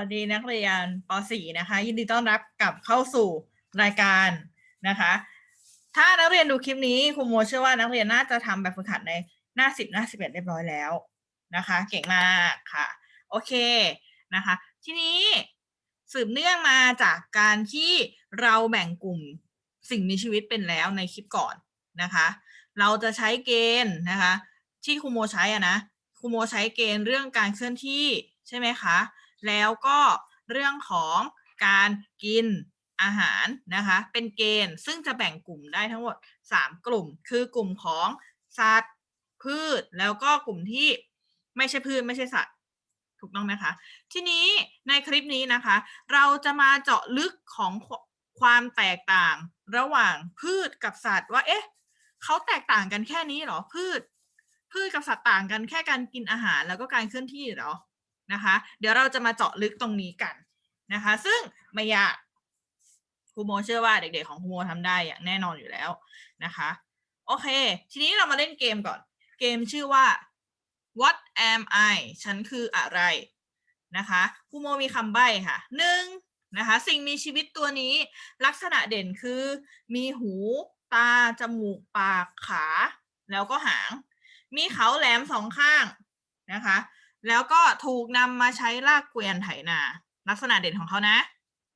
วัสดีนักเรียนป .4 นะคะ ยินดีต้อนรับกลับเข้าสู่รายการนะคะ ถ้านักเรียนดูคลิปนี้ครูโมเชื่อว่านักเรียนน่าจะทำแบบฝึกหัดในหน้า 10 หน้า 11 เรียบร้อยแล้วนะคะ เก่งมากค่ะ โอเคนะคะ ทีนี้สืบเนื่องมาจากการที่เราแบ่งกลุ่มสิ่งมีชีวิตเป็นแล้วในคลิปก่อนนะคะ เราจะใช้เกณฑ์นะคะ ที่ครูโมใช้อะนะครูโมใช้เกณฑ์เรื่องการเคลื่อนที่ใช่ไหมคะ แล้วก็เรื่องของการกินอาหารนะคะเป็นเกณฑ์ซึ่งจะแบ่งกลุ่มได้ทั้งหมด 3 กลุ่ม คือกลุ่มของสัตว์พืช แล้วก็กลุ่มที่ไม่ใช่พืชไม่ใช่สัตว์ถูกต้องไหมคะทีนี้ในคลิปนี้นะคะ เราจะมาเจาะลึกของความแตกต่างระหว่างพืชกับสัตว์ว่าเอ๊ะเขาแตกต่างกันแค่นี้หรอพืช พืชกับสัตว์ต่างกันแค่การกินอาหารแล้วก็การเคลื่อนที่หรอ นะคะ เดี๋ยวเราจะมาเจาะลึกตรงนี้กันนะคะ ซึ่งไม่ยากครูโมเชื่อว่าเด็กๆของครูโมทำได้อย่างแน่นอนอยู่แล้วนะคะ โอเค ทีนี้เรามาเล่นเกมก่อน เกมชื่อว่า what am I ฉันคืออะไรนะคะครูโมมีคำใบ้ค่ะหนึ่งนะคะ สิ่งมีชีวิตตัวนี้ลักษณะเด่นคือ มีหู ตา จมูก ปาก ขา แล้วก็หาง มีเขาแหลมสองข้างนะคะ แล้วก็ถูกนำมาใช้ลากเกวียนไถนา ลักษณะเด่นของเขานะ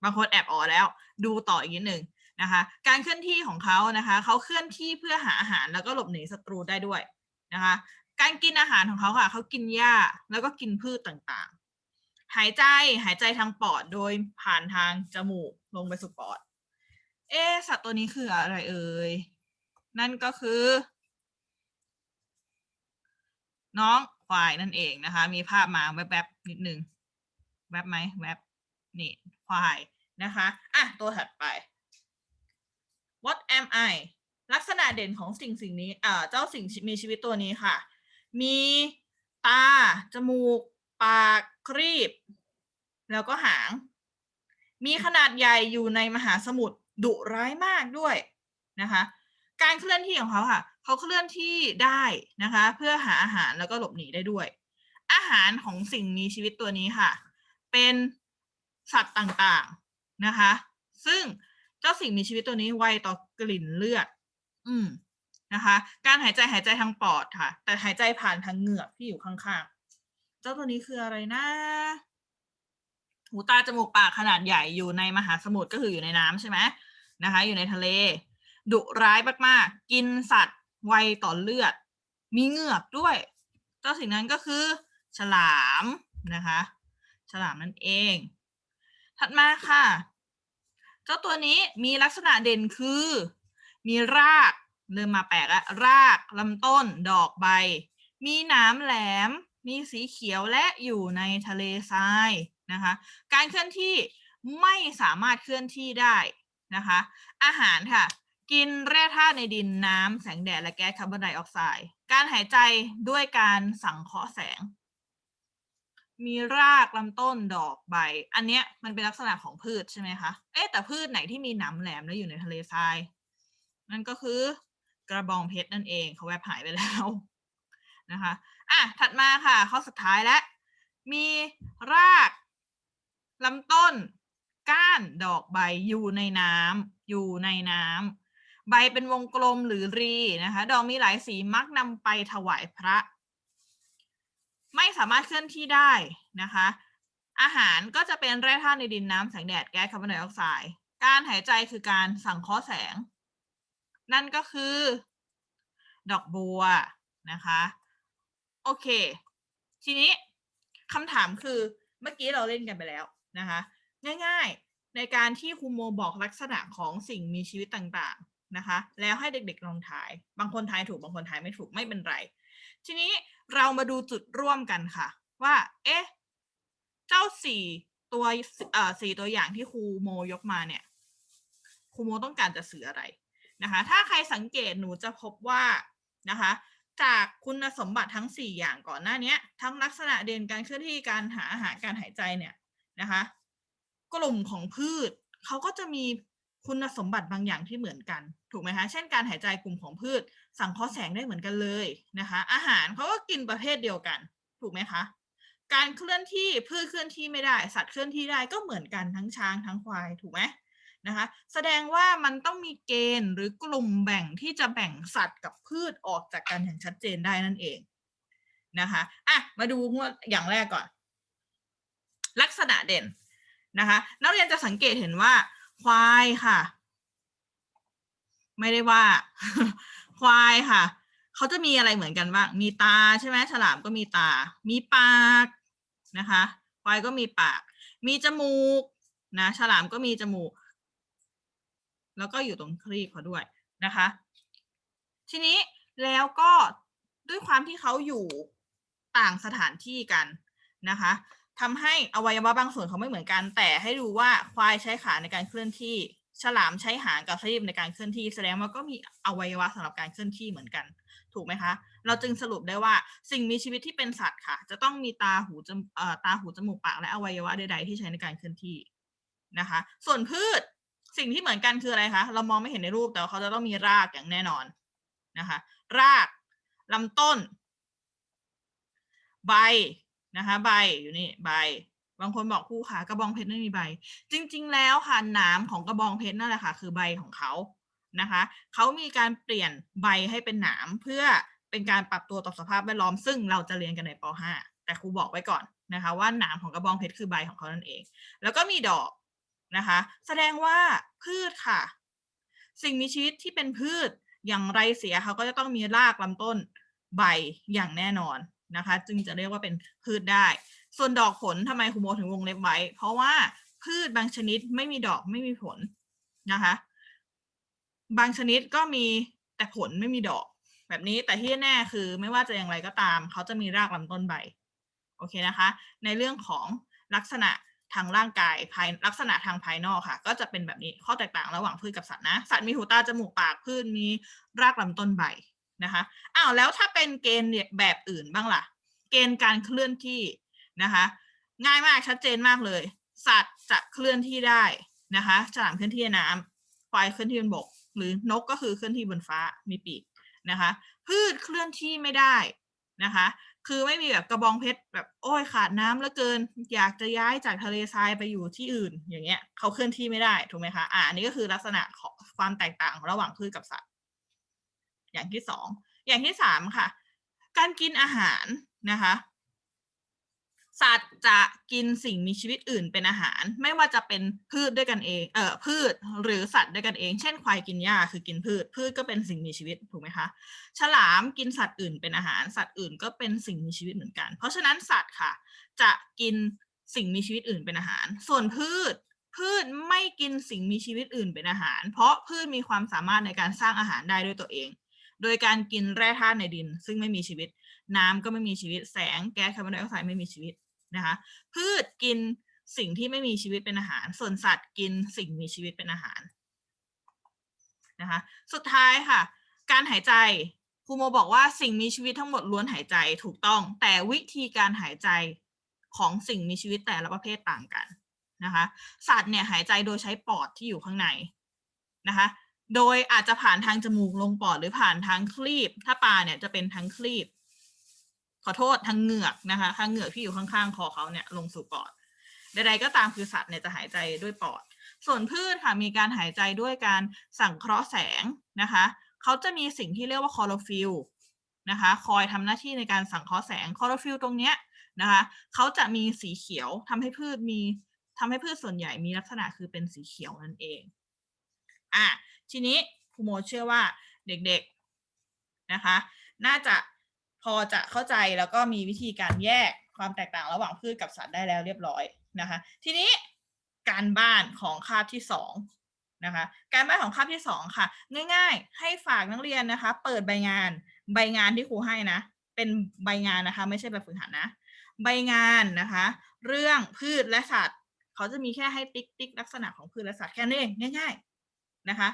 บางคนแอบอ๋อแล้ว ดูต่ออีกนิดหนึ่งนะคะ การเคลื่อนที่ของเขานะคะเขาเคลื่อนที่เพื่อหาอาหารแล้วก็หลบหนีศัตรูได้ด้วยนะคะ การกินอาหารของเขาค่ะเขากินหญ้าแล้วก็กินพืชต่างๆ หายใจหายใจทางปอดโดยผ่านทางจมูกลงไปสู่ปอด เอ๊สัตว์ตัวนี้คืออะไรเอ่ยนั่นก็คือ น้อง ควายนั่นเองนะคะ มีภาพมาแวบๆนิดนึง แวบไหมแวบนี่ควายนะคะอะตัวถัดไป what am I ลักษณะเด่นของสิ่งสิ่งนี้อ่าเจ้าสิ่งมีชีวิตตัวนี้ค่ะ มีตา จมูก ปาก ครีบ แล้วก็หาง มีขนาดใหญ่อยู่ในมหาสมุทรดุร้ายมากด้วยนะคะ การเคลื่อนที่ของเขาค่ะ เขาเคลื่อนที่ได้นะคะ เพื่อหาอาหารแล้วก็หลบหนีได้ด้วย อาหารของสิ่งมีชีวิตตัวนี้ค่ะ เป็นสัตว์ต่างๆนะคะ ซึ่งเจ้าสิ่งมีชีวิตตัวนี้ไวต่อกลิ่นเลือด อืมนะคะ การหายใจหายใจทางปอดค่ะ แต่หายใจผ่านทางเหงือกที่อยู่ข้างๆ เจ้าตัวนี้คืออะไรนะหูตาจมูกปากขนาดใหญ่อยู่ในมหาสมุทรก็คืออยู่ในน้ำใช่ไหมนะคะ อยู่ในทะเล ดุร้ายมากๆ กินสัตว์ไวต่อเลือด มีเหงือกด้วย เจ้าสิ่งนั้นก็คือ ฉลามนะคะ ฉลามนั่นเอง ถัดมาค่ะ เจ้าตัวนี้มีลักษณะเด่นคือ มีรากเริ่มมาแปลกล้วรากลำต้น ดอกใบ มีหนามแหลม มีสีเขียวและอยู่ในทะเลทรายนะคะ การเคลื่อนที่ไม่สามารถเคลื่อนที่ได้นะคะ อาหารค่ะ กินแร่ธาตุในดินน้ำแสงแดดและแก๊สคาร์บอนไดออกไซด์การหายใจด้วยการสังเคราะห์แสง มีรากลำต้นดอกใบ อันเนี้ยมันเป็นลักษณะของพืชใช่ไหมคะเอ๊ะแต่พืชไหนที่มีหนามแหลมแล้วอยู่ในทะเลทรายนั่นก็คือกระบองเพชรนั่นเองเขาแวบหายไปแล้วนะคะอะถัดมาค่ะข้อสุดท้ายแล้วมีรากลำต้น ก้านดอกใบอยู่ในน้ำอยู่ในน้ำ ใบเป็นวงกลมหรือรีนะคะ ดอกมีหลายสีมักนำไปถวายพระ ไม่สามารถเคลื่อนที่ได้นะคะ อาหารก็จะเป็นแร่ธาตุในดินน้ำแสงแดดแก๊สคาร์บอนไดออกไซด์การหายใจคือการสังเคราะห์แสง นั่นก็คือ ดอกบัวนะคะ โอเค ทีนี้คำถามคือเมื่อกี้เราเล่นกันไปแล้วนะคะ ง่ายๆ ในการที่ครูโมบอกลักษณะของสิ่งมีชีวิตต่างๆ นะคะ แล้วให้เด็กๆลองทาย บางคนทายถูกบางคนทายไม่ถูกไม่เป็นไร ทีนี้เรามาดูจุดร่วมกันค่ะ ว่า เอ๊ะ เจ้าสี่ตัวเอ่อสี่ตัวอย่างที่ครูโมยกมาเนี่ยครูโมต้องการจะสื่ออะไรนะคะ ถ้าใครสังเกตหนูจะพบว่านะคะ จากคุณสมบัติทั้ง 4 อย่างก่อนหน้านี้ทั้งลักษณะเด่นการเคลื่อนที่การหาอาหารการหายใจเนี่ยนะคะ กลุ่มของพืชเขาก็จะมี คุณสมบัติบางอย่างที่เหมือนกัน ถูกไหมคะเช่นการหายใจกลุ่มของพืช สังเคราะห์แสงได้เหมือนกันเลยนะคะ อาหารเขาก็กินประเภทเดียวกัน ถูกไหมคะการเคลื่อนที่พืชเคลื่อนที่ไม่ได้ สัตว์เคลื่อนที่ได้ก็เหมือนกันทั้งช้างทั้งควายถูกไหมนะคะแสดงว่ามันต้องมีเกณฑ์หรือกลุ่มแบ่งที่จะแบ่งสัตว์กับพืชออกจากกันอย่างชัดเจนได้นั่นเองนะคะอะมาดูอย่างแรกก่อน ลักษณะเด่นนะคะ นักเรียนจะสังเกตเห็นว่า ควายค่ะ ไม่ได้ว่า ควายค่ะ เขาจะมีอะไรเหมือนกันบ้าง มีตาใช่ไหมฉลามก็มีตา มีปากนะคะ ควายก็มีปาก มีจมูกนะ ฉลามก็มีจมูก แล้วก็อยู่ตรงครีบเขาด้วยนะคะ ทีนี้แล้วก็ด้วยความที่เขาอยู่ต่างสถานที่กันนะคะ ทำให้อวัยวะบางส่วนเขาไม่เหมือนกัน แต่ให้ดูว่าควายใช้ขาในการเคลื่อนที่ ฉลามใช้หางกับครีบในการเคลื่อนที่ แสดงว่าก็มีอวัยวะสำหรับการเคลื่อนที่เหมือนกัน ถูกไหมคะ เราจึงสรุปได้ว่าสิ่งมีชีวิตที่เป็นสัตว์ค่ะ จะต้องมีตาหูจมตาหูจมูกปากและอวัยวะใดๆที่ใช้ในการเคลื่อนที่นะคะ ส่วนพืชสิ่งที่เหมือนกันคืออะไรคะ เรามองไม่เห็นในรูปแต่เขาจะต้องมีรากอย่างแน่นอนนะคะ รากลำต้น ใบ นะคะ ใบอยู่นี่ใบบางคนบอกครูขากระบองเพชรไม่มีใบ จริง ๆ แล้วค่ะหนามของกระบองเพชรนั่นแหละค่ะ คือใบของเขานะคะเขามีการเปลี่ยนใบให้เป็นหนามเพื่อเป็นการปรับตัวต่อสภาพแวดล้อมซึ่งเราจะเรียนกันในป .5 แต่ครูบอกไว้ก่อนนะคะ ว่าหนามของกระบองเพชรคือใบของเขานั่นเอง แล้วก็มีดอกนะคะ แสดงว่าพืชค่ะ สิ่งมีชีวิตที่เป็นพืชอย่างไรเสียเขาก็จะต้องมีรากลำต้นใบอย่างแน่นอน นะคะ จึงจะเรียกว่าเป็นพืชได้ ส่วนดอกผลทำไมครูโมถึงวงเล็บไว้ เพราะว่าพืชบางชนิดไม่มีดอกไม่มีผลนะคะ บางชนิดก็มีแต่ผลไม่มีดอก แบบนี้แต่ที่แน่คือไม่ว่าจะอย่างไรก็ตาม เขาจะมีรากลำต้นใบโอเคนะคะ ในเรื่องของลักษณะทางร่างกายภายลักษณะทางภายนอกค่ะ ก็จะเป็นแบบนี้ข้อแตกต่างระหว่างพืชกับสัตว์นะ สัตว์มีหูตาจมูกปากพืชมีรากลำต้นใบ นะคะอ้าวแล้วถ้าเป็นเกณฑ์แบบอื่นบ้างล่ะ เกณฑ์การเคลื่อนที่นะคะ ง่ายมากชัดเจนมากเลย สัตว์จะเคลื่อนที่ได้นะคะฉลามเคลื่อนที่นน้ำควายเคลื่อนที่บนบก หรือนกก็คือเคลื่อนที่บนฟ้ามีปีกนะคะ พืชเคลื่อนที่ไม่ได้นะคะ คือไม่มีแบบกระบองเพชรแบบโอ้ยขาดน้ำแล้วเกิน อยากจะย้ายจากทะเลทรายไปอยู่ที่อื่น อย่างเงี้ยเขาเคลื่อนที่ไม่ได้ถูกไหมคะอ่าอันนี้ก็คือลักษณะของความแตกต่างระหว่างพืชกับสัตว์ อย่างที่สอง อย่างที่สามค่ะ การกินอาหารนะคะ สัตว์จะกินสิ่งมีชีวิตอื่นเป็นอาหาร ไม่ว่าจะเป็นพืชด้วยกันเองเอ่อพืชหรือสัตว์ด้วยกันเอง เช่นควายกินหญ้าคือกินพืช พืชก็เป็นสิ่งมีชีวิตถูกไหมคะฉลามกินสัตว์อื่นเป็นอาหาร สัตว์อื่นก็เป็นสิ่งมีชีวิตเหมือนกัน เพราะฉะนั้นสัตว์ค่ะ จะกินสิ่งมีชีวิตอื่นเป็นอาหาร ส่วนพืชพืชไม่กินสิ่งมีชีวิตอื่นเป็นอาหาร เพราะพืชมีความสามารถในการสร้างอาหารได้ด้วยตัวเอง โดยการกินแร่ธาตุในดิน ซึ่งไม่มีชีวิต น้ำก็ไม่มีชีวิตแสงแก๊สคาร์บอนไดออกไซด์ไม่มีชีวิตนะคะพืชกินสิ่งที่ไม่มีชีวิตเป็นอาหาร ส่วนสัตว์กินสิ่งมีชีวิตเป็นอาหารนะคะสุดท้ายค่ะ การหายใจครูโมบอกว่าสิ่งมีชีวิตทั้งหมดล้วนหายใจถูกต้อง แต่วิธีการหายใจของสิ่งมีชีวิตแต่ละประเภทต่างกันนะคะ สัตว์เนี่ยหายใจโดยใช้ปอดที่อยู่ข้างในนะคะ โดยอาจจะผ่านทางจมูกลงปอดหรือผ่านทางคลีบ ถ้าปลาเนี่ยจะเป็นทางคลีบ ขอโทษทางเหงือกนะคะทางเหงือกที่อยู่ข้างๆคอเขาเนี่ยลงสู่ปอด ใดๆก็ตามคือสัตว์เนี่ยจะหายใจด้วยปอด ส่วนพืชค่ะมีการหายใจด้วยการสังเคราะห์แสงนะคะเขาจะมีสิ่งที่เรียกว่าคลอโรฟิลนะคะคอยทำหน้าที่ในการสังเคราะห์แสงคลอโรฟิลตรงเนี้ยนะคะเขาจะมีสีเขียวทำให้พืชมีทำให้พืชส่วนใหญ่มีลักษณะคือเป็นสีเขียวนั่นเอง อะทีนี้ครูโมเชื่อว่าเด็กๆนะคะ น่าจะพอจะเข้าใจแล้วก็มีวิธีการแยกความแตกต่างระหว่างพืชกับสัตว์ได้แล้วเรียบร้อยนะคะ ทีนี้การบ้านของคาบที่สองนะคะการบ้านของคาบที่สองค่ะ ง่าย ๆ ให้ฝากนักเรียนนะคะ เปิดใบงานใบงานที่ครูให้นะ เป็นใบงานนะคะ ไม่ใช่แบบฝึกหัดนะ ใบงานนะคะ เรื่องพืชและสัตว์ เขาจะมีแค่ให้ติ๊กติ๊กลักษณะของพืชและสัตว์แค่นี้เองง่าย ๆ นะคะ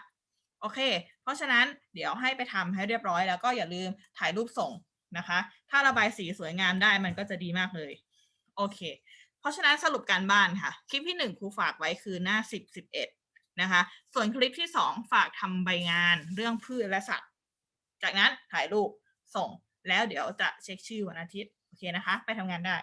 โอเค เพราะฉะนั้นเดี๋ยวให้ไปทำให้เรียบร้อยแล้วก็อย่าลืมถ่ายรูปส่งนะคะ ถ้าระบายสีสวยงามได้มันก็จะดีมากเลย โอเค เพราะฉะนั้นสรุปการบ้านค่ะ คลิปที่หนึ่งครูฝากไว้คือหน้าสิบสิบเอ็ดนะคะ ส่วนคลิปที่สองฝากทำใบงานเรื่องพืชและสัตว์ จากนั้นถ่ายรูปส่งแล้วเดี๋ยวจะเช็คชื่อวันอาทิตย์ โอเคนะคะ ไปทำงานได้